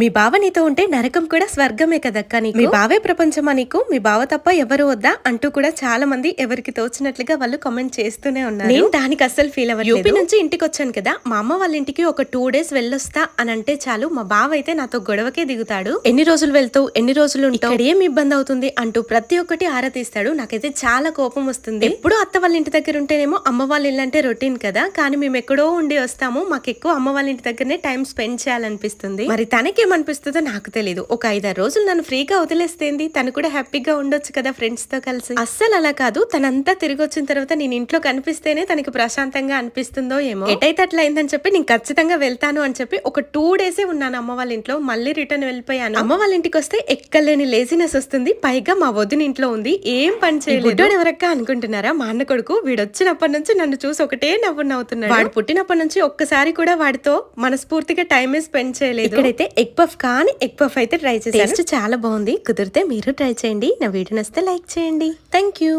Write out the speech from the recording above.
మీ బావ నీతో ఉంటే నరకం కూడా స్వర్గమే కదక్క నీకు? మీ బావే ప్రపంచమా నీకు? మీ బావ తప్ప ఎవరు వద్దా? అంటూ కూడా చాలా మంది ఎవరికి తోచినట్లుగా వాళ్ళు కామెంట్ చేస్తూనే ఉన్నారు. నేను దానికి అస్సలు ఫీల్ అవ్వలేదు యూపీ నుంచి ఇంటికి వచ్చాను కదా మా అమ్మ వాళ్ళ ఇంటికి ఒక టూ డేస్ వెళ్ళొస్తా అని అంటే చాలు మా బావ అయితే నాతో గొడవకే దిగుతాడు. ఎన్ని రోజులు వెళ్తావు? ఎన్ని రోజులు ఉంటావు? ఏం ఇబ్బంది అవుతుంది? అంటూ ప్రతి ఒక్కటి ఆరా తీస్తాడు నాకైతే చాలా కోపం వస్తుంది. ఎప్పుడు అత్త వాళ్ళ ఇంటి దగ్గర ఉంటేనేమో అమ్మ వాళ్ళ ఇల్లు అంటే రొటీన్ కదా. కానీ మేము ఎక్కడో ఉండి వస్తాము. మాకు ఎక్కువ అమ్మ వాళ్ళ ఇంటి దగ్గరనే టైం స్పెండ్ చేయాలనిపిస్తుంది. మరి తనకేమనిపిస్తుందో నాకు తెలియదు ఒక ఐదారు రోజులు నన్ను ఫ్రీగా వదిలేస్తేంది తను కూడా హ్యాపీగా ఉండొచ్చు కదా ఫ్రెండ్స్తో కలిసి. అస్సలు అలా కాదు. తనంతా తిరిగి వచ్చిన తర్వాత నేను ఇంట్లో కనిపిస్తేనే తనకి ప్రశాంతంగా అనిపిస్తుందో ఏమో. ఎటైతే అట్లా అయిందని చెప్పి నేను ఖచ్చితంగా వెళ్తాను అని చెప్పి ఒక టూ డేసే ఉన్నాను అమ్మ వాళ్ళ ఇంట్లో. మళ్ళీ రిటర్న్ వెళ్ళిపోయాను. అమ్మ వాళ్ళ ఇంటికి వస్తే ఎక్కలేని లేజినెస్ వస్తుంది. పైగా మా వదిన ఇంట్లో ఉంది. ఏం పని చేయలేదు. ఎవరక్క అనుకుంటున్నారా? మా అన్న కొడుకు వీడు వచ్చినప్పటి నుంచి నన్ను చూసి ఒకటే నవ్వు నవ్వుతున్నాడు. వాడు పుట్టినప్పటి నుంచి ఒక్కసారి కూడా వాడితో మనస్ఫూర్తిగా టైమే స్పెండ్ చేయలేదు. ఇక్కడైతే ఎగ్ పఫ్ కానీ ఎగ్ పఫ్ అయితే ట్రై చేసి చాలా బాగుంది. కుదిరితే మీరు ట్రై చేయండి. నా వీడియో నచ్చితే లైక్ చేయండి. Thank you